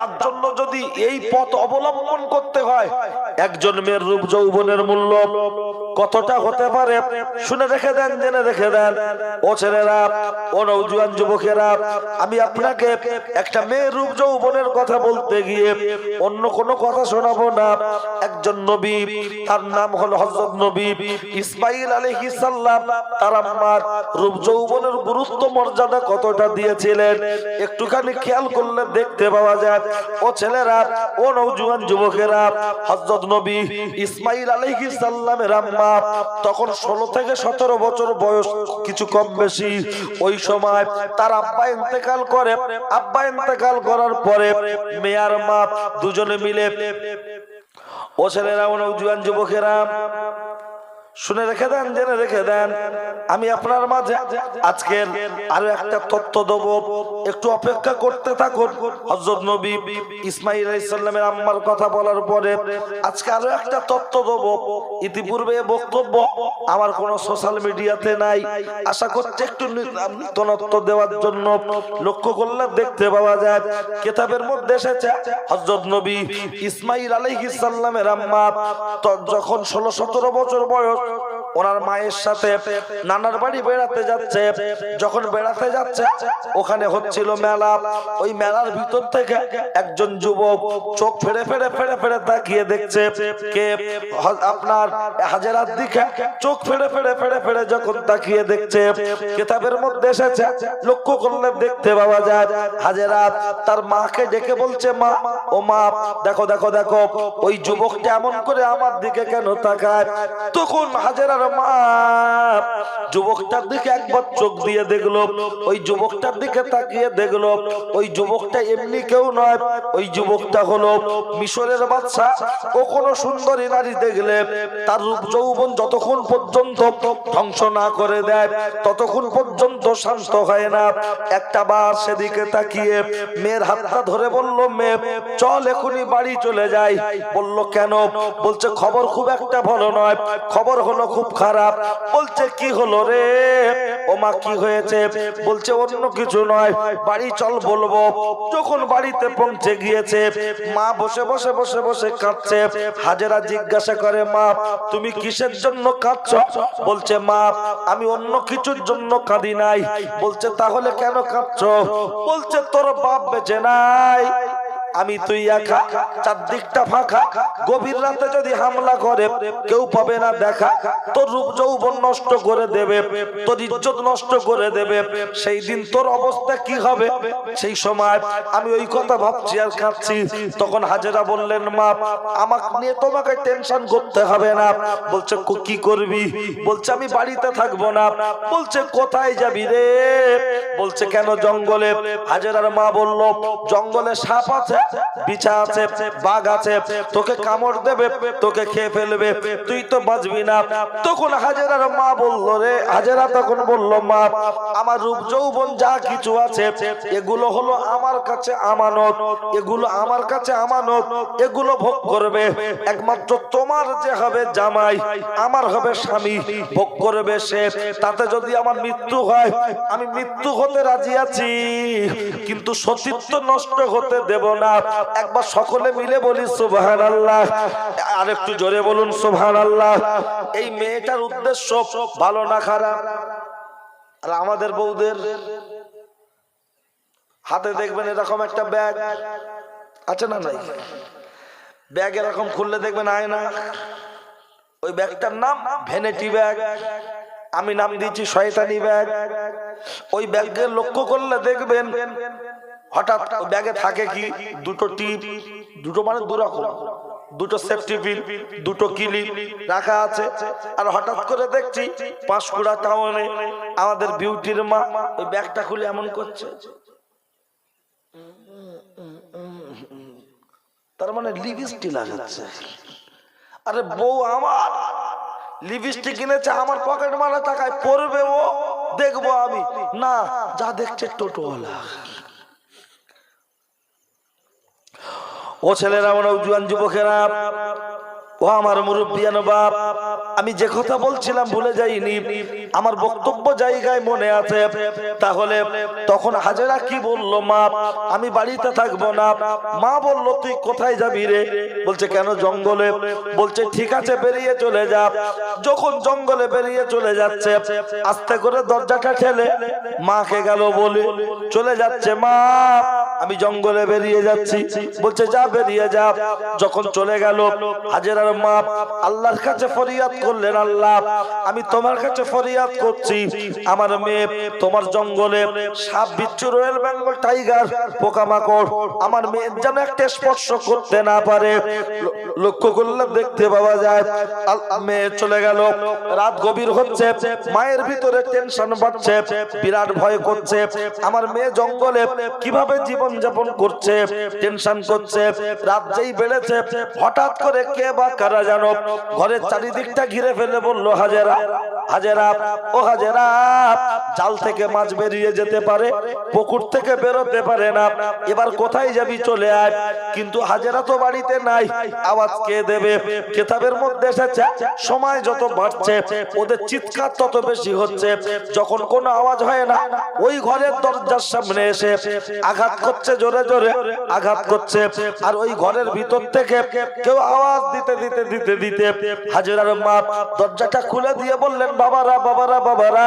তার জন্য যদি এই পথ অবলম্বন করতে হয়, একজন মেয়ের রূপ যৌবনের মূল্য কতটা হতে পারে? শুনে রেখে দেন, জেনে রেখে দেন। ও ছেলেরা, ও নৌজুয়ান যুবকেরা, আমি আপনাকে একটা মেয়ের রূপ যৌবনের কথা বলতে গিয়ে অন্য কোনো কথা শোনাবো না। একজন নবী, তার নাম হলো হযরত নবী ইসমাইল আলাইহিস সালাম। তার আম্মার রূপ যৌবনের গুরুত্ব মর্যাদা কতটা দিয়েছিলেন? একটুখানি খেয়াল করলে দেখতে পাওয়া যায়। ও ছেলেরা, ও নৌজুয়ান যুবকেরা, হযরত নবী ইসমাইল আলাইহিস সালামের আম্মা, তখন 16 থেকে 17 বছর বয়স, কিছু কম বেশি, ওই সময় তার আব্বা ইন্তেকাল করে। আব্বা ইন্তেকাল করার পরে মেয়ার মা দুজনে মিলে, ও ছেলেরা, ও নৌজুয়ান যুবকেরা শুনে রেখে দেন, জেনে রেখে দেন। আমি আপনার মাঝে আজকের আরও একটা তথ্য দেব। একটু অপেক্ষা করতে থাকুন। হযরত নবী ইসমাইল আলাইহিস সালামের আম্মার কথা বলার পরে আজকে আরও একটা তথ্য দেব। ইতিপূর্বে বক্তব্য আমার কোনো সোশ্যাল মিডিয়াতে নাই। আশা করছি একটু নূতনত্ব দেওয়ার জন্য লক্ষ্য করলে দেখতে পাওয়া যায়। কেতাবের মধ্যে এসেছে, হযরত নবী ইসমাইল আলাইহিস সালামের আম্মা যখন 16 17 বছর বয়স বড় ওনার মায়ের সাথে নানার বাড়ি বেড়াতে যাচ্ছে। যখন বেড়াতে যাচ্ছে, ওখানে হচ্ছিল মেলা। ওই মেলার ভিতর থেকে একজন যুবক চোখ ফেড়ে ফেড়ে ফেড়ে ফেড়ে তাকিয়ে দেখছে কে আপনার হাজারার দিকে চোখ ফেড়ে ফেড়ে ফেড়ে ফেড়ে যখন তাকিয়ে দেখছে। কিতাবের মধ্যে এসেছে, লক্ষ্য করলে দেখতে পাওয়া যায় হাজারাত তার মাকে ডেকে বলছে, মা, ও মা, দেখো দেখো দেখো, ওই যুবকটা এমন করে আমার দিকে কেন তাকায়? তখন যুবকটার দিকে একবার চোখ দিয়ে দেখল, ওই যুবকটার দিকে তাকিয়ে দেখল, ওই যুবকটা এমনি কেউ নয়, ওই যুবকটা হলো মিশরের বাচ্চা কোনো সুন্দরী নারী দেখলে তার রূপ যৌবন যতক্ষণ পর্যন্ত ধ্বংস না করে দেয়, ততক্ষণ পর্যন্ত শান্ত হয় না। একটা বার সেদিকে তাকিয়ে মেয়ের হাতটা ধরে বলল, মেয়ে, চল এখনই বাড়ি চলে যাই। বলল, কেন? বলছে, খবর খুব একটা ভালো নয়। খবর হলো খুব খারাপ। বলছে, কি হলো রে? ও মা কি হয়েছে? বলছে, অন্য কিছু নয়। বাড়ি চল বলব। যখন বাড়িতে পৌঁছে গিয়েছে, মা বসে বসে বসে বসে কাঁদছে। হাজেরা জিজ্ঞাসা করে, মা, তুমি কিসের জন্য কাঁদছ? বলছে, মা, আমি অন্য কিছুর জন্য কাঁদি নাই। বলছে, তাহলে কেন কাঁদছ? বলছে, তোর বাপ বেঁচে নাই। আমি তুই একা, চারদিকটা ফাঁকা, গভীর রাতে যদি হামলা করে, কেউ পাবে না দেখা। তোর রূপ যৌবন নষ্ট করে দেবে, তোর ইজ্জত নষ্ট করে দেবে। সেই দিন তোর অবস্থা কি হবে? সেই সময় আমি ওই কথা ভাবছি আর খাচ্ছি তখন হাজেরা বললেন, মা, আমাকে নিয়ে তোমাকে টেনশন করতে হবে না। বলছে কি করবি? বলছে, আমি বাড়িতে থাকব না। বলছে, কোথায় যাবি রে? বলছে, কেন জঙ্গলে? হাজেরার মা বলল, জঙ্গলে সাপ আছে বিছা আছে আছে, তোকে কামড় দেবে, তোকে খেয়ে ফেলবে, তুই তো বাঁচবি না। তখন হাজেরার মা বলল রে, হাজেরা তখন বলল, মা, আমার রূপ যৌবন যা কিছু আছে, এগুলো হলো আমার কাছে আমানত, এগুলো আমার কাছে আমানত, এগুলো ভোগ করবে। একমাত্র তোমার যে হবে জামাই, আমার হবে স্বামী, ভোগ করবে সে। তাতে যদি আমার মৃত্যু হয়, আমি মৃত্যু হতে রাজি আছি, কিন্তু সতীত্ব নষ্ট হতে দেব না। একবার সকলে মিলে বলি সুবহান আল্লাহ আর একটু জোরে বলুন সুবহান আল্লাহ এই মেয়েটার উদ্দেশ্য ভালো না খারাপ? আর আমাদের বউদের? হাতে দেখবেন এরকম একটা ব্যাগ। আছে না নাই? ব্যাগ এরকম খুললে দেখবেন আয়না। ওই ব্যাগটার নাম ভেনেটি ব্যাগ। আমি নাম দিয়েছি শয়তানি ব্যাগ। ওই ব্যাগকে লক্ষ্য করলে দেখবেন হঠাৎ ব্যাগে থাকে কি? দুটো টিপ দুটো মানে দু রকম দুটো সেফটি বিল দুটো কিলিপ রাখা আছে। আর হঠাৎ করে দেখছি পাঁশকুড়া টাউনে আমাদের বিউটির মা ওই ব্যাগটা খুলে এমন করছে। তার মানে লিপস্টিক লাগাচ্ছে। আরে বউ আমার লিপস্টিক কিনেছে আমার পকেট মারা টাকায় পরবে ও দেখব আমি। না যা দেখছে টোটোওয়ালা। ও ছেলেরা ওরা জুয়ান যুবকেরা, ও আমার মুরব্বিয়ান বাপ, আমি যে কথা বলছিলাম ভুলে যাইনি, আমার বক্তব্য জায়গায় মনে আছে, তাহলে তখন হাজেরা কি বলল, মা, আমি বাড়িতে থাকব না। মা বলল, তুই কোথায় যাবি রে? বলছে, কেন জঙ্গলে? বলছে, ঠিক আছে, বেরিয়ে চলে যা। যখন জঙ্গলে বেরিয়ে চলে যাচ্ছে, আস্তে করে দরজাটা ঠেলে মাকে গেল বলে, চলে যাচ্ছে মা। আমি জঙ্গলে বেরিয়ে যাচ্ছি। বলছে, যা, বেরিয়ে যা। যখন চলে গেল, হাজেরার মা আল্লাহর কাছে ফরিয়াদ করলেন, আল্লাহ, আমি তোমার কাছে ফরিয়াদ করছি। আমার মেয়ে তোমার জঙ্গলে সাপ, বিচ্ছু, রয়েল বেঙ্গল টাইগার, পোকামাকড়, আমার মেয়ের যেন একটা স্পর্শ করতে না পারে। লক্ষ্য করলে দেখতে পাওয়া যায় মেয়ে চলে গেল। রাত গভীর হচ্ছে, মায়ের ভিতরে টেনশন বাড়ছে, বিরাট ভয় করছে। আমার মেয়ে জঙ্গলে কীভাবে জীবন যাপন করছে টেনশন করছে, রাত যেই বেড়েছে, হঠাৎ করে কে বা কারা জানো ঘরের চারিদিকটা ঘিরে ফেলে বলল, হাজেরা হাজেরা, ও হাজেরা, জাল থেকে মাছ বেরিয়ে যেতে পারে, পুকুর থেকে বেরোতে পারে না, এবার কোথায় যাবি চলে আয়। কিন্তু হাজেরা তো বাড়িতে নাই, আওয়াজ কে দেবে? কেতাবের মধ্যে এসেছে, সময় যত বাড়ছে, ওদের চিৎকার তত বেশি হচ্ছে, যখন কোনো আওয়াজ হয় না, ওই ঘরের দরজার সামনে এসে আঘাত করছে জোরে জোরে আঘাত করছে। আর ওই ঘরের ভিতর থেকে কেউ আওয়াজ দিতে দিতে দিতে দিতে হাজেরার মা দরজাটা খুলে দিয়ে বললেন, বাবারা বাবারা বাবারা,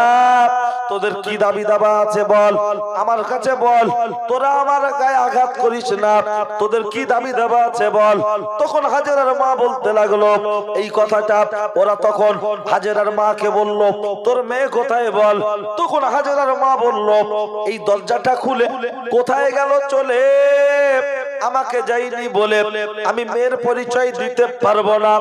তোদের কি দাবি দাবা আছে বল? আমার কাছে বল, তোরা আমার গায়ে আঘাত করিস না, তোদের কি দাবি দাবা আছে বল? তখন হাজেরার মা বলতে লাগল, এই কথাটা ওরা তখন হাজেরার মাকে বলল, তোর মেয়ে কোথায় বল? তখন হাজেরার মা বলল, এই দরজাটা খুলে কোথায় গেল চলে আমাকে যাইনি বলে আমি মেয়ের পরিচয় দিতে পারব না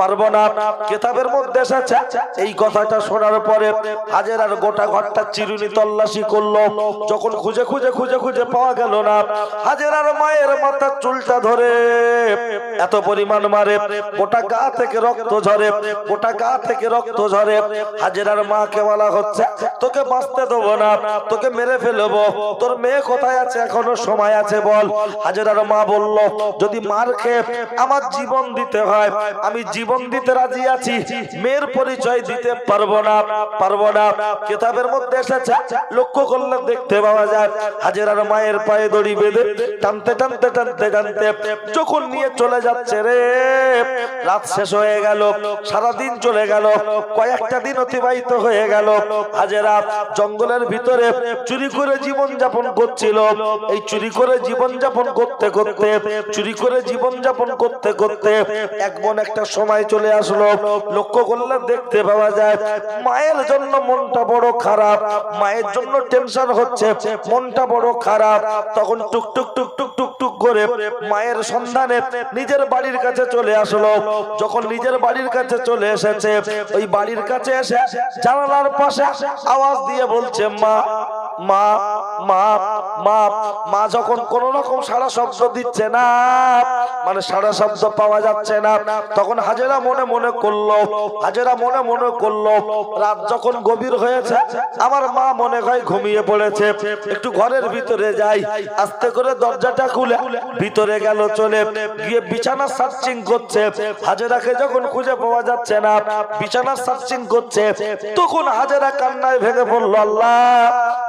পারব না কেতাবের মধ্যে এসেছে এই কথাটা শোনার পরে হাজেরার গোটা ঘরটা চিরুনি তল্লাশি করল। যখন খুঁজে খুঁজে খুঁজে খুঁজে পাওয়া গেল না হাজেরার মায়ের মাথার চুলটা ধরে এত পরিমাণ মারে গোটা গা থেকে রক্ত ঝরে গোটা গা থেকে রক্ত ঝরে। হাজেরার মাকে বলা হচ্ছে তোকে বাঁচতে দেবো না তোকে মেরে ফেলব। তোর মেয়ে কোথায় আছে? এখনও সময় আছে বল। হাজেরার মা বলল, যদি মার খেয়ে আমার জীবন দিতে হয়, আমি জীবন দিতে রাজি আছি, মেয়ের পরিচয় দিতে পারব না পারব না। কেতাবের মধ্যে এসেছে, লক্ষ্য করলে দেখতে পাওয়া যায়, হাজেরার মায়ের পায়ে দড়ি বেঁধে টানতে টানতে টানতে টানতে যখন নিয়ে চলে যাচ্ছে রে, রাত শেষ হয়ে গেল, সারাদিন চলে গেল, কয়েকটা দিন অতিবাহিত হয়ে গেল। হাজেরা জঙ্গলের ভিতরে চুরি করে জীবন যাপন করছিল। এই চুরি করে জীবন যাপন করতে করতে, চুরি করে জীবন যাপন করতে করতে এক বোন একটা সময় চলে আসলো। লক্ষ্য করলে দেখতে পাওয়া যায়, মায়ের জন্য মনটা বড় খারাপ, মায়ের জন্য টেনশন হচ্ছে, মনটা বড় খারাপ। তখন টুক টুক টুক টুক টুক টুক করে মায়ের সন্ধানে নিজের বাড়ির কাছে চলে আসলো। যখন নিজের বাড়ির কাছে চলে এসেছে, ওই বাড়ির কাছে এসে জানালার পাশে আওয়াজ দিয়ে বলছে মা মা মা মা মা। যখন কোন রকম সারা শব্দ দিচ্ছে না। মানে সারা শব্দ পাওয়া যাচ্ছে না। তখন হাজেরা মনে মনে করল, হাজেরা মনে মনে করল, রাত যখন গভীর হয়েছে, আমার মা মনে হয় ঘুমিয়ে পড়েছে। একটু ঘরের ভিতরে যাই, আস্তে করে দরজাটা খুলে ভিতরে গেল চলে। গিয়ে বিছানা সার্চিং করছে। হাজেরাকে যখন খুঁজে পাওয়া যাচ্ছে না, বিছানা সার্চিং করছে, তখন হাজেরা কান্নায় ভেঙে পড়ল, আল্লাহ,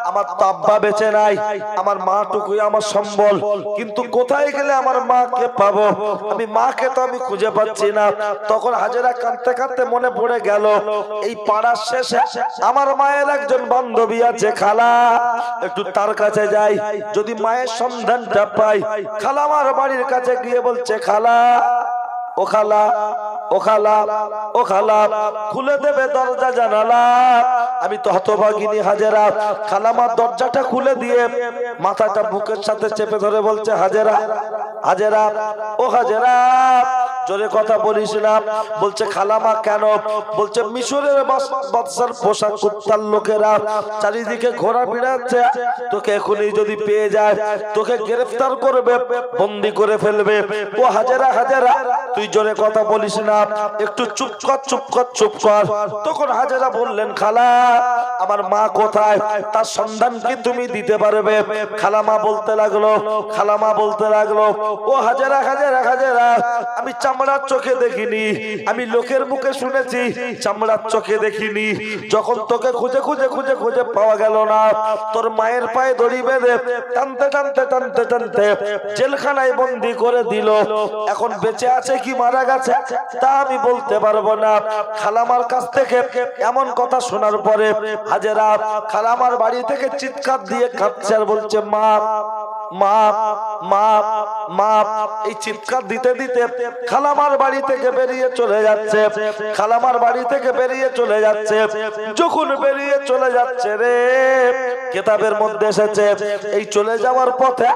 আমার তো আব্বা বেঁচে নাই, আমার মা টুকুই আমার সম্বল। কিন্তু কোথায় গেলে আমার মাকে পাবো? আমি মাকে তো আমি খুঁজে পাচ্ছি না। তখন হাজেরা কাঁদতে কাঁদতে মনে পড়ে গেল, এই পাড়ার শেষে আমার মায়ের একজন বান্ধবী আছে খালা। একটু তার কাছে যাই, যদি মায়ের সন্ধানটা পাই। খালা আমার বাড়ির কাছে গিয়ে বলছে, খালা, ও খালা ও খালা ও খালা খুলে দেবে দরজা জানালা। আমি দরজাটা খুলে দিয়ে মাথাটা বুকের সাথে চেপে ধরে বলছে ও হাজেরা, জোরে কথা বলিস না। বলছে, খালামা কেন? বলছে, মিশরের বাদশার পোশাক কুত্তার লোকেরা চারিদিকে ঘোরা ফিরাচ্ছে তোকে এখনই যদি পেয়ে যায়, তোকে গ্রেফতার করবে, বন্দি করে ফেলবে। ও হাজেরা হাজেরা, তুই জোরে কথা বলিস না। একটু চুপ কর চুপ কর চুপ কর। তখন হাজেরা বললেন, খালা, আমার মা কোথায়? তার সন্ধান কি তুমি দিতে পারবে? খালামা বলতে লাগল, খালামা বলতে লাগল, ও হাজেরা হাজেরা হাজেরা, আমি চামড়ার চোখে দেখিনি। আমি লোকের মুখে শুনেছি, চামড়ার চোখে দেখিনি। যখন তোকে খুঁজে খুঁজে খুঁজে খুঁজে পাওয়া গেল না, তোর মায়ের পায়ে দড়ি বেঁধে টানতে টানতে টানতে টানতে জেলখানায় বন্দি করে দিল। এখন বেঁচে আছে কি মারা গেছে? তা আমি বলতে পারব না। খালামার কাছ থেকে এমন কথা শোনার পরে হাজেরা খালামার বাড়ি থেকে চিৎকার দিয়ে কাঁদছে আর বলছে, মা মা মা মা এই চিৎকার দিতে দিতে খালামার বাড়ি থেকে বেরিয়ে চলে যাচ্ছে। খালামার বাড়ি থেকে বেরিয়ে চলে যাচ্ছে। যখন বেরিয়ে চলে যাচ্ছে রে, কেতাবের মধ্যে এসেছে, এই চলে যাওয়ার পথে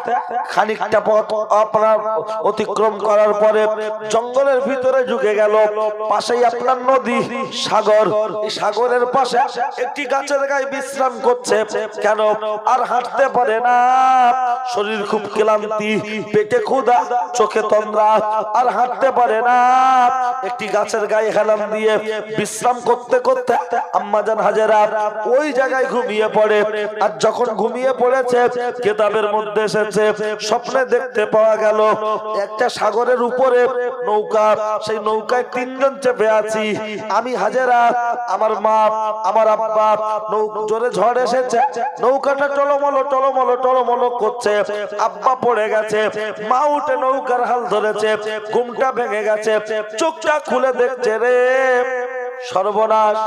খানিকটা পথ আপনার অতিক্রম করার পরে জঙ্গলের ভিতরে ঢুকে গেল। পাশেই আপনার নদী, সাগর। সাগরের পাশে একটি গাছের গায়ে বিশ্রাম করছে। কেন? আর হাঁটতে পারে না। শরীর খুব ক্লান্তি, পেটে ক্ষুধা, চোখে তন্দ্রা আর হাঁটতে পারে না। একটি গাছের গায়ে হেলাম দিয়ে বিশ্রাম করতে করতে আম্মাজান হাজেরা ওই জায়গায় ঘুমিয়ে পড়ে। আর যখন ঘুমিয়ে পড়েছে, কেতাবের মধ্যে এসেছে, স্বপ্নে দেখতে পাওয়া গেল, একটা সাগরের উপরে নৌকা, সেই নৌকায় তিনজন চেপে আছি। আমি হাজেরা, আমার মা, আমার আব্বা নৌ জোরে ঝড় এসেছে, নৌকাটা টলমলো টলমলো টলমলো করছে। আব্বা পড়ে গেছে, মা উঠে নৌকার হাল ধরেছে, ঘুমটা ভেঙে গেছে, চোখটা খুলে দেখছে রে। সর্বনাশ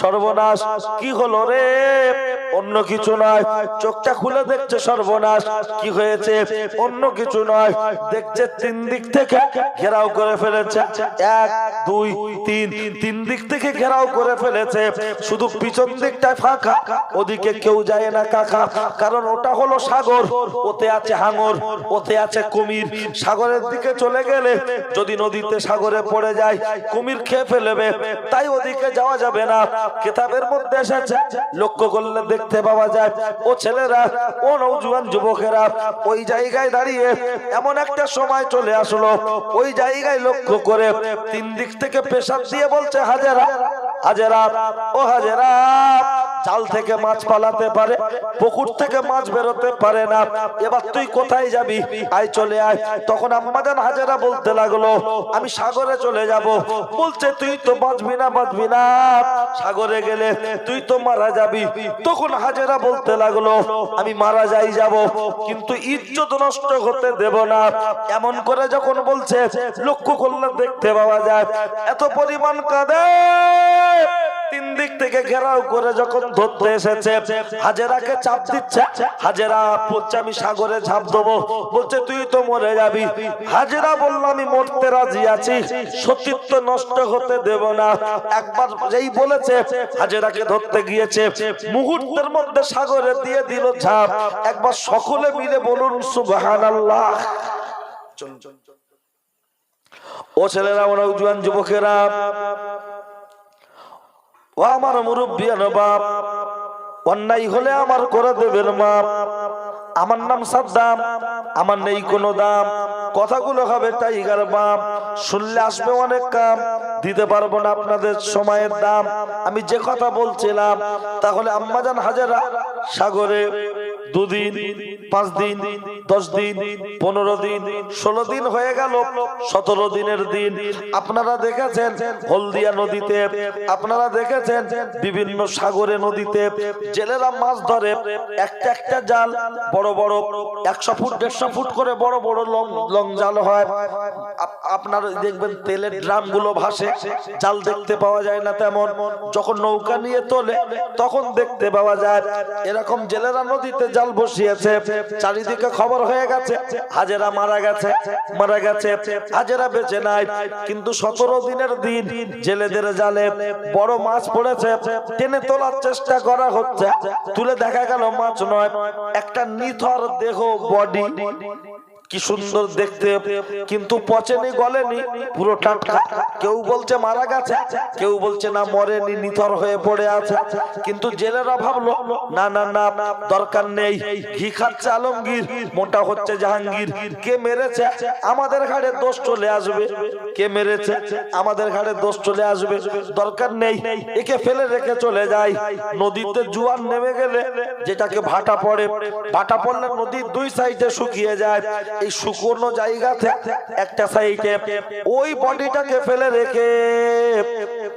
সর্বনাশ, কি হলো রে? অন্য কিছু নয়। চোখটা খুলে দেখছে সর্বনাশ, কি হয়েছে? অন্য কিছু নয়। দেখছে তিন দিক থেকে ঘেরাও করে ফেলেছে। এক, দুই, তিন তিন দিক থেকে ঘেরাও করে ফেলেছে। শুধু পিছন দিকটায় ফাঁকা, ওদিকে কেউ যায় না কাকা। কারণ ওটা হলো সাগর, ওতে আছে হাঙর, ওতে আছে কুমির। সাগরের দিকে চলে গেলে যদি নদীতে সাগরে পড়ে যায়, কুমির খেয়ে ফেলবে। তাই ওদিকে যাওয়া যাবে না? কেতাবের মধ্যে এসেছে। লক্ষ্য করলে দেখতে পাওয়া যায়, ও ছেলেরা, ও নৌজুয়ান যুবকেরা, ওই জায়গায় দাঁড়িয়ে এমন একটা সময় চলে আসলো। ওই জায়গায় লক্ষ্য করে তিন দিক থেকে পেশাব দিয়ে বলছে, হাজারা হাজারা, ও হাজারা জাল থেকে মাছ পালাতে পারে, পুকুর থেকে মাছ বেরোতে পারে না। এবার তুই কোথায় যাবি? আয় চলে আয়। তখন আম্মাজান হাজারা বলতে লাগল, আমি সাগরে চলে যাব। বলছে, তুই তো বাঁচবি না বাঁচবি না। সাগরে গেলে তুই তো মারা যাবি। তখন হাজারা বলতে লাগল, আমি মারা যাই যাব, কিন্তু ইজ্জত নষ্ট হতে দেব না। এমন করে যখন বলছে, লক্ষ্য করলে দেখতে পাওয়া যায়, এত পরিমাণ কাঁদে। তিন দিক থেকে ঘেরাও করে যখন ধরতে এসেছে, হাজেরাকে চাপ দিচ্ছে, হাজেরা বলছে, আমি সাগরে ঝাঁপ দেবো। বলছে, তুই তো মরে যাবি। হাজেরা বলল, আমি মরতে রাজি আছি, সতীত্ব নষ্ট হতে দেব না। একবার যেই বলেছে, হাজেরাকে ধরতে গিয়েছে, মুহূর্তের মধ্যে সাগরে দিয়ে দিল ঝাঁপ। একবার সকলে মিলে বলুন, সুবহানাল্লাহ। চলুন ও ছেলেরা, ওরা উজুয়ান যুবকেরা ও আমার মুরব্বিয়ান বাপ, অন্যায় হলে আমার করে দেবেন মাপ। আমার নাম সাদ্দাম, আমার নেই কোনো দাম। কথাগুলো হবে টাইগার বাপ, শুনলে আসবে অনেক কাম। দিতে পারব না আপনাদের সময়ের দাম। আমি যে কথা বলছিলাম, তাহলে আম্মাজান হাজারা সাগরে দুদিন, পাঁচ দিন, দশ দিন, পনেরো দিন, ষোলো দিন হয়ে গেল। সতেরো দিনের দিন আপনারা দেখেছেন হলদিয়া নদীতে, আপনারা দেখেছেন বিভিন্ন সাগরে নদীতে জেলেরা মাছ ধরে, একটা একটা জাল, বড় বড় একশো ফুট, দেড়শো ফুট করে বড় বড় লং লং জাল হয়। আপ- আপনারা দেখবেন তেলের ড্রামগুলো ভাসে, জাল দেখতে পাওয়া যায় না তেমন। যখন নৌকা নিয়ে তোলে, তখন দেখতে পাওয়া যায়, এরকম জেলেরা নদীতে জাল বসিয়েছে। চারিদিকে খবর হয়ে গেছে, হাজেরা মারা গেছে মারা গেছে, হাজেরা বেঁচে নাই। কিন্তু সতেরো দিনের দিন জেলেদের জালে বড় মাছ পড়েছে, টেনে তোলার চেষ্টা করা হচ্ছে। তুলে দেখা গেল মাছ নয়, একটা নিথর দেহ বডি কি সুন্দর দেখতে, কিন্তু পচেনি, গলেনি। পুরো টাটকা। কেউ বলছে মারা গেছে, কেউ বলছে না মরেনি, নিথর হয়ে পড়ে আছে। কিন্তু জেলেরা ভাবলো না না না, দরকার নেই। ঘি খাচ্ছে আলমগীর, মোটা হচ্ছে জাহাঙ্গীর। কে মেরেছে? আমাদের ঘাড়ে দোষ চলে আসবে। কে মেরেছে? আমাদের ঘাড়ে দোষ চলে আসবে। দরকার নেই। একে ফেলে রেখে চলে যায় নদীতে জুয়ার নেমে গেলে যেটাকে ভাটা পড়ে, ভাটা পড়লে নদীর দুই সাইডে শুকিয়ে যায়। এই শুকনো জায়গাতে একটা সাইডে ওই বডিটাকে ফেলে রেখে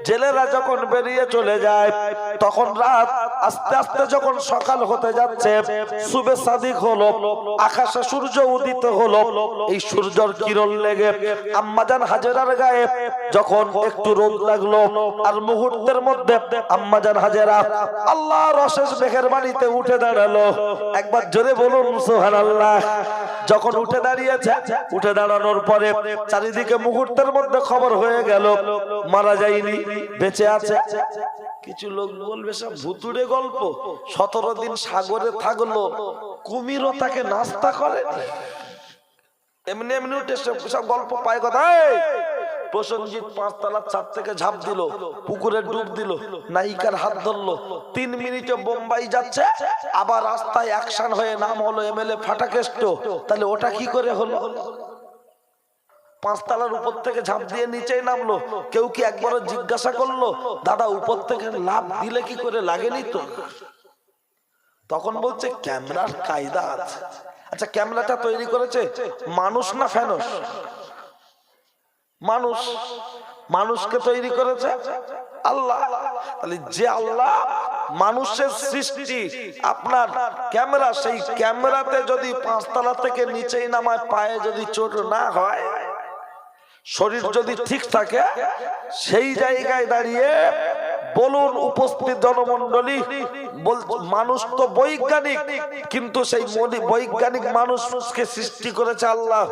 জেলেরা যখন বেরিয়ে চলে যায়, তখন রাত আস্তে আস্তে যখন সকাল হতে যাচ্ছে সুবে সাদিক হলো, আকাশে সূর্য উদিত হলো। এই সূর্যর কিরণ লেগে আম্মাজান হাজেরার গায়ে যখন একটু রোদ লাগল, আর মুহূর্তের মধ্যে আম্মাজান হাজেরা আল্লাহর অশেষ মেঘের বাড়িতে উঠে দাঁড়াল। একবার জোরে বলুন সোহান আল্লাহ যখন উঠে দাঁড়িয়েছে, উঠে দাঁড়ানোর পরে চারিদিকে মুহূর্তের মধ্যে খবর হয়ে গেল, মারা যায়নি, বেঁচে আছে। কিছু লোক বলবে সব ভুতুড়ে গল্প। সতেরো দিন সাগরে থাকল, কুমিরও তাকে নাস্তা করে এমনি এমনি উঠে সব গল্প পায় কথা এই! প্রসেনজিৎ পাঁচতলার ছাদ থেকে ঝাঁপ দিল, পুকুরে ডুব দিল, নায়িকার হাত ধরলো। তিন মিনিটে বোম্বাই যাচ্ছে, আবার রাস্তায় অ্যাকশন হয়ে নাম হলো এমএলএ ফাটাকেষ্ট। তাহলে ওটা কি করে হলো? পাঁচতলার উপর থেকে ঝাঁপ দিয়ে নিচেই নামলো। কেউ কি একবারও জিজ্ঞাসা করল, দাদা, উপর থেকে লাভ দিলে কি করে লাগেনি তো? তখন বলছে, ক্যামেরার কায়দা আছে। আচ্ছা ক্যামেরাটা তৈরি করেছে মানুষ না ফ্যানস মানুষ, মানুষকে তৈরি করেছে আল্লাহ। তাহলে যে আল্লাহ মানুষের সৃষ্টি, আপনার ক্যামেরা, সেই ক্যামেরাতে যদি পাঁচতলা থেকে নিচেই নামায়, পায়ে যদি চোট না হয়, শরীর যদি ঠিক থাকে, সেই জায়গায় দাঁড়িয়ে বলুন উপস্থিত জনমন্ডলী মানুষ তো বৈজ্ঞানিক, কিন্তু সেই বৈজ্ঞানিক মানুষকে সৃষ্টি করেছে আল্লাহ।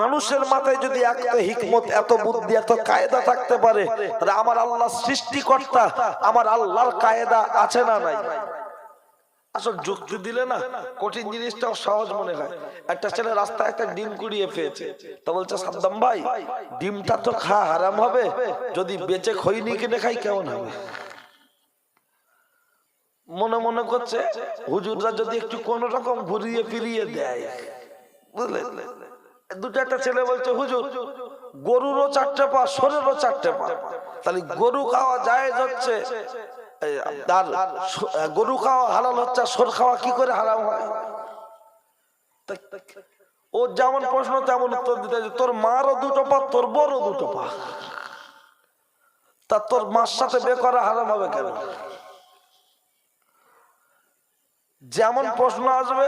মানুষের মাথায় যদি এত হিকমত, এত বুদ্ধি, এত কায়দা থাকতে পারে, তাহলে আমার আল্লাহ সৃষ্টিকর্তা, আমার আল্লাহর কায়দা আছে না নাই? আসল যুক্তি দিলে না কঠিন জিনিসটাও সহজ মনে হয়। একটা ছেলে রাস্তায় একটা ডিম কুড়িয়ে পেয়েছে। তা বলছে সাদ্দাম ভাই, ডিমটা তো খা, হারাম হবে। যদি বেঁচে খৈনি কিনে খাই, কেমন হবে? মনে মনে করছে, হুজুররা যদি একটু কোন রকম ঘুরিয়ে ফিরিয়ে দেয়। বুঝলে? দুটো একটা ছেলে বলছে, হুজুর, গরুরও চারটে পা সরেরও চারটে পা। তাহলে গরু খাওয়া যায় হচ্ছে। গরু খাওয়া হালাল হচ্ছে সর খাওয়া কি করে হারাম হয়? ও যেমন প্রশ্ন তেমন উত্তর দিতে তোর মারও দুটো পা তোর বড় দুটো পা। তা তোর মার সাথে বে করা হারাম হবে কেন? যেমন প্রশ্ন আসবে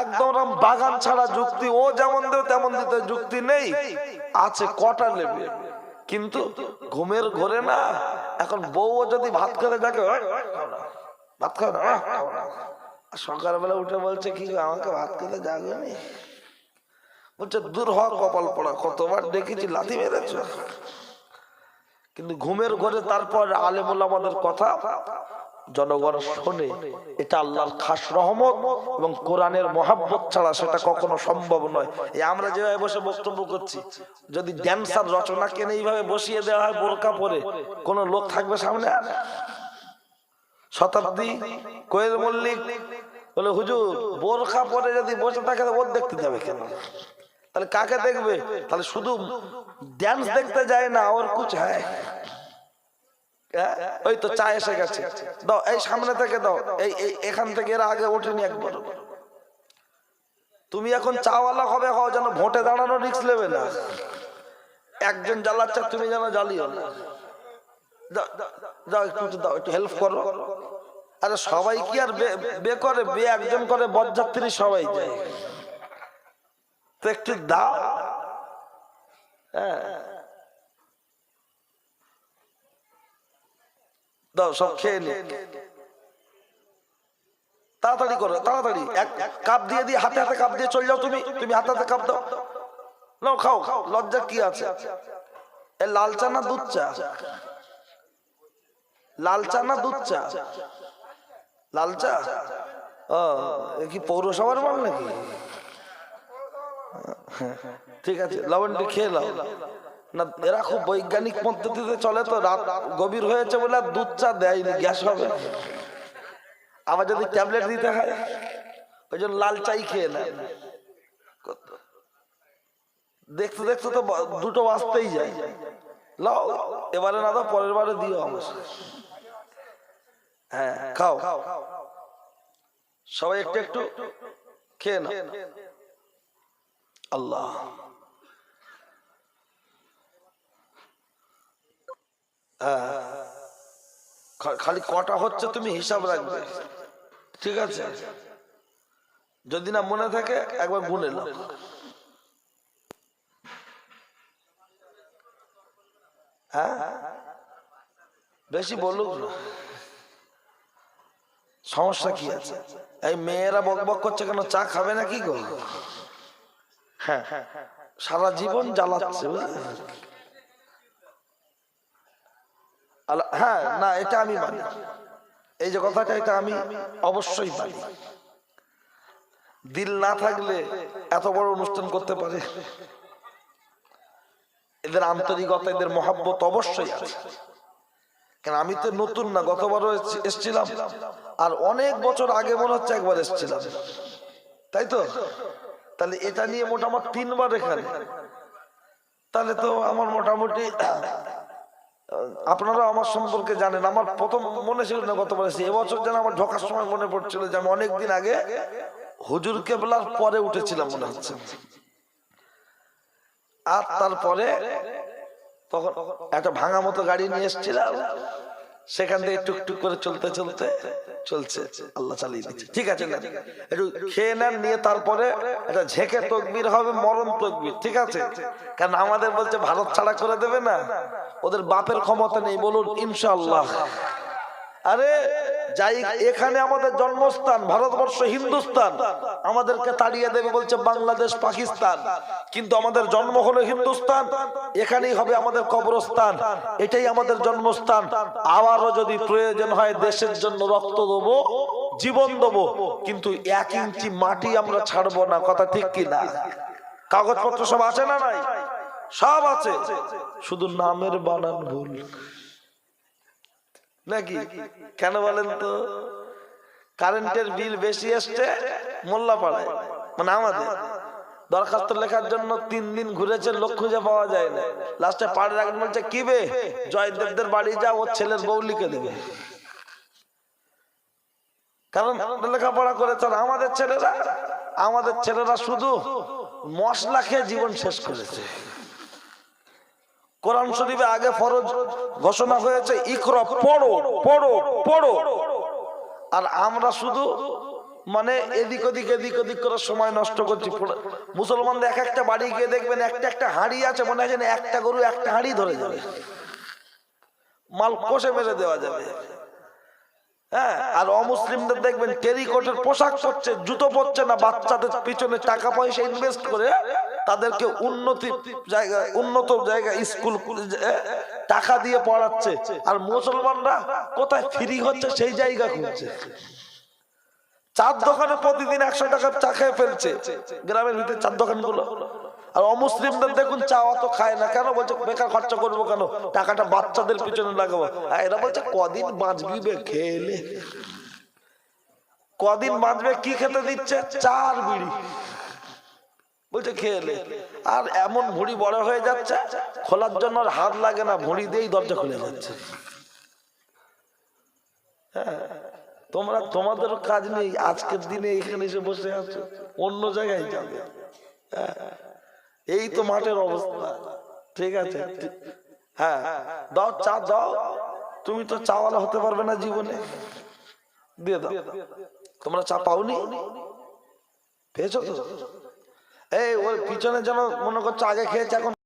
একদম বাগান ছাড়া যুক্তি ও যেমন দেবে তেমন দিতে যুক্তি নেই। আছে কটা নেবে কিন্তু ঘুমের ঘরে না এখন বউ যদি ভাত খেতে দেখে "ওই, ওই, খাও না, ভাত খাও না না।" সকালবেলা উঠে বলছে কি আমাকে ভাত খেতে যাগনি বলছে দূর হওয়ার কপাল পড়া কতবার দেখেছি লাথি মেরেছ কিন্তু ঘুমের ঘরে তারপর আলেমুল আমাদের কথা জনগণ শোনে, এটা আল্লাহর খাস রহমত এবং কোরআনের মহাব্বত ছাড়া সেটা কখনো সম্ভব নয় এই আমরা যেভাবে বসে বক্তব্য করছি, যদি ড্যান্সার রচনাকে নিয়ে এইভাবে বসিয়ে দেওয়া হয় বোরকা পরে, কোন লোক থাকবে সামনে আর? শতাব্দী, কোয়েল মল্লিক বলে, হুজুর, বোরখা পরে যদি বসে থাকে ওর দেখতে যাবে কেন তাহলে কাকে দেখবে তাহলে শুধু ড্যান্স দেখতে যায় না, ওর হ্যায় হ্যাঁ? ওই তো চা এসে গেছে। দাও এই সামনে থেকে দাও। এই এখান থেকে এরা আগে ওঠেনি একবার। তুমি এখন চাওয়ালা হবে হও যেন ভোটে দাঁড়ানো রিক্স নেবে না। একজন জ্বালাচ্ছে তুমি যেন জ্বালিও না। দাও, একটু দাও একটু হেল্প করো। আরে সবাই কি আর বে করে? বে একজন করে বরযাত্রী সবাই যায়। তো একটু দাও। হ্যাঁ। দাও, সব খেয়ে তাড়াতাড়ি করো, তাড়াতাড়ি। এক কাপ দিয়ে দিয়ে হাতে হাতে কাপ দিয়ে চলে যাও তুমি। তুমি হাতে হাতে কাপ দাও। নাও, খাও খাও লজ্জা কি আছে? এ লাল চা না দুধ চা? লাল চা না দুধ চা? লাল চা কি পৌরসভার মাল নাকি? ঠিক আছে লবণটি খেয়ে নাও। না, এরা খুব বৈজ্ঞানিক পদ্ধতিতে চলে তো, রাত গভীর হয়েছে বলে আর দুধ চা দেয়নি, গ্যাস হবে। আবার যদি ট্যাবলেট দিতে হয়, ওই জন্য লাল চাই খেয়ে নেয়। দেখতে দেখতে তো দুটো বাঁচতেই যায়। লাও এবারে না দাও, পরের বারে দিও আমার হ্যাঁ খাও। সবাই একটু একটু খেয়ে নাও। আল্লাহ হ্যাঁ। খা- খালি কটা হচ্ছে তুমি হিসাব রাখবে। ঠিক আছে? যদি না মনে থাকে, একবার গুনে নাও। হ্যাঁ? বেশি বলুক। সমস্যা কি আছে? এই মেয়েরা বক বক করছে কেন? চা খাবে না কি গো? হ্যাঁ। সারা জীবন জ্বালাচ্ছে। বুঝলে? হ্যাঁ না, এটা আমি মানি। এই যে কথাটা, এটা আমি অবশ্যই মানি। দিল না থাকলে এত বড় অনুষ্ঠান করতে পারে। এদের আন্তরিকতা, এদের মহাব্বত অবশ্যই কেন, আমি তো নতুন না, গতবারও এসছি- এসছিলাম। আর অনেক বছর আগে মনে হচ্ছে একবার এসছিলাম। তাই তো? তাহলে এটা নিয়ে মোটামুটি তিনবার এখানে। তাহলে তো আমার মোটামুটি আপনারা আমার সম্পর্কে জানেন, আমার প্রথম মনে ছিল না গতবার এসে এবছর যেন আমার ঢোকার সময় মনে পড়ছিল যে আমি অনেকদিন আগে হুজুর কেবলার পরে উঠেছিলাম মনে হচ্ছে। আর তারপরে তখন একটা ভাঙা মতো গাড়ি নিয়ে এসেছিলাম। সেখান থেকে টুকটুক করে চলতে চলতে চলছে। আল্লাহ চালিয়ে দিচ্ছে। ঠিক আছে একটু খেয়ে নেন নিয়ে তারপরে এটা ঝেঁকে তকবির হবে মরণ তকবির। ঠিক আছে? কারণ আমাদের বলছে ভারত ছাড়া করে দেবে না। ওদের বাপের ক্ষমতা নেই বলুন ইনশাল্লাহ আরে যাই এখানে আমাদের জন্মস্থান, ভারতবর্ষ হিন্দুস্তান আমাদেরকে তাড়িয়ে দেবে বলছে বাংলাদেশ, পাকিস্তান। কিন্তু আমাদের জন্ম হলো হিন্দুস্তান এখানেই হবে আমাদের কবরস্থান। এটাই আমাদের জন্মস্থান। আবারও যদি প্রয়োজন হয় দেশের জন্য রক্ত দেবো, জীবন দেবো, কিন্তু এক ইঞ্চি মাটি আমরা ছাড়বো না, কথা ঠিক কি না? কাগজপত্র সব আছে না নাই? সব আছে। শুধু নামের বানান ভুল। নাকি? কেন বলেন তো? কারেন্টের বিল বেশি আসছে মোল্লাপাড়ায়। মানে আমাদের। দরখাস্ত লেখার জন্য তিন দিন ঘুরেছে লোক খুঁজে পাওয়া যায় না। লাস্টে পাড়ে রাখেন বলছে কি বে? জয়দেবদের বাড়ি যা ওর ছেলের বউ লিখে দেবে। কারণ লেখাপড়া করেছে আর আমাদের ছেলেরা। আমাদের ছেলেরা শুধু মশলা খেয়ে জীবন শেষ করেছে। কোরআন শরীফে আগে ফরজ ঘোষণা হয়েছে ইকরা পড়ো পড়ো পড়ো আর আমরা শুধু মানে এদিক ওদিক এদিক ওদিক করে সময় নষ্ট করছি। মুসলমানদের এক একটা বাড়ি গিয়ে দেখবেন একটা একটা হাঁড়ি আছে মনে হয় যেন একটা গরু একটা হাঁড়ি ধরে যাবে। মাল কষে মেরে দেওয়া যাবে। হ্যাঁ আর অমুসলিমদের দেখবেন টেরিকটের পোশাক পরছে জুতো পরছে না বাচ্চাদের পিছনে টাকা পয়সা ইনভেস্ট করে তাদেরকে উন্নতি জায়গা উন্নত জায়গা স্কুল টাকা দিয়ে পড়াচ্ছে। আর মুসলমানরা কোথায় ফ্রি হচ্ছে সেই জায়গা খুঁজছে। চার দোকানে প্রতিদিন একশো টাকার চা খেয়ে ফেলছে। গ্রামের ভিতরে চার দোকানগুলো আর অমুসলিমদের দেখুন চা অত খায় না। কেন বলছে বেকার খরচা করব কেন? টাকাটা বাচ্চাদের পিছনে লাগাবো। এরা বলছে কদিন বাঁচবি বে খেলে। কদিন বাঁচবে কি খেতে দিচ্ছে? চার বিড়ি। বলছে খেলে আর এমন ভুড়ি বড় হয়ে যাচ্ছে খোলার জন্য হাত লাগে না ভুড়ি দিয়েই দরজা খুলে যাচ্ছে। তোমরা তোমাদের কাজ নেই আজকের দিনে এখানে এসে বসে আছো অন্য জায়গায় যাবে। হ্যাঁ, এই তো মাঠের অবস্থা ঠিক আছে? হ্যাঁ দাও চা দাও। তুমি তো চাওয়ালা হতে পারবে না জীবনে। দিয়ে দাও। তোমরা চা পাওনি? পেয়েছ তো? এই ওর পিছনে যেন মনে করছে আগে খেয়েছে এখন